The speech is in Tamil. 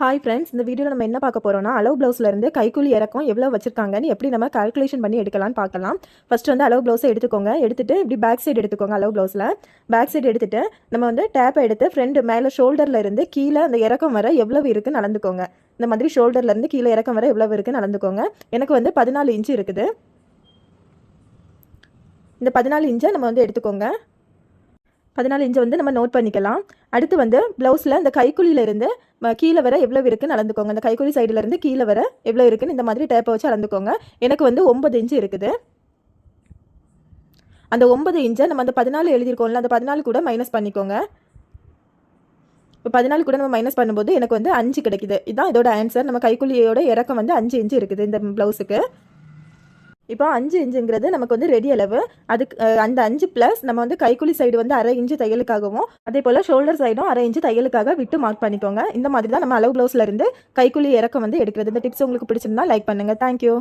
ஹாய் ஃப்ரெண்ட்ஸ் இந்த வீடியோவில் நம்ம என்ன பார்க்க போகிறோம்னா அளவு ப்ளவுஸ்லேருந்து கைக்குள்ளி கைக்கூலி இறக்கம் எவ்வளோ வச்சிருக்காங்கன்னு எப்படி நம்ம கால்குலேஷன் பண்ணி எடுக்கலாம்னு பார்க்கலாம். ஃபஸ்ட் வந்து அளவு ப்ளவுஸை எடுத்துக்கோங்க. எடுத்துட்டு இப்படி பேக் சைடு எடுத்துக்கோங்க அளவு ப்ளவுஸில் பேக் சைடு எடுத்துட்டு நம்ம வந்து டேப்பை எடுத்து ஃப்ரெண்டு மேலே ஷோல்டரில் இருந்து கீழே அந்த இறக்கம் வர எவ்வளவு இருக்குன்னு நடந்துக்கோங்க. இந்த மாதிரி ஷோல்டர்லேருந்து கீழே இறக்கம் வர எவ்வளவு இருக்குன்னு நடந்துக்கோங்க. எனக்கு வந்து பதினாலு இன்ச்சு இருக்குது. இந்த பதினாலு இன்ச்சை நம்ம வந்து எடுத்துக்கோங்க. பதினாலு இன்ச்சை வந்து நம்ம நோட் பண்ணிக்கலாம். அடுத்து வந்து ப்ளவுஸில் இந்த கைக்குழியிலேருந்து ம- கீழே வர எவ்வளோ இருக்குன்னு அளந்துக்கோங்க. இந்த கைக்குழி சைடுல இருந்து கீழே வர எவ்வளோ இருக்குன்னு இந்த மாதிரி டேப்பை வச்சு அளந்துக்கோங்க. எனக்கு வந்து ஒன்பது இன்ச்சு இருக்குது. அந்த ஒன்பது இன்ச்சை நம்ம அந்த பதினாலு எழுதியிருக்கோம்ல அந்த பதினாலு கூட மைனஸ் பண்ணிக்கோங்க. இப்போ பதினாலு கூட நம்ம மைனஸ் பண்ணும்போது எனக்கு வந்து அஞ்சு கிடைக்குது. இதுதான் இதோட ஆன்சர் நம்ம கைக்குழியோட இறக்கம் வந்து அஞ்சு இன்ச்சு இருக்குது இந்த ப்ளவுஸுக்கு இப்போ அஞ்சு இன்ச்சுங்கிறது நமக்கு வந்து ரெடி அளவு. அதுக்கு அந்த அஞ்சு ப்ளஸ் நம்ம வந்து கைக்குழி சைடு வந்து அரை இன்ச்சு தையலுக்காகவும் அதே போல் ஷோல்டர் சைடும் அரை இன்ச்சு தையலுக்காக விட்டு மார்க் பண்ணிக்கோங்க. இந்த மாதிரி தான் நம்ம அளவு ப்ளவுஸ்லேருந்து கைக்குழி இறக்கம் வந்து எடுக்கிறது. இந்த டிப்ஸ் உங்களுக்கு பிடிச்சிருந்தா லைக் பண்ணுங்கள் தேங்க்யூ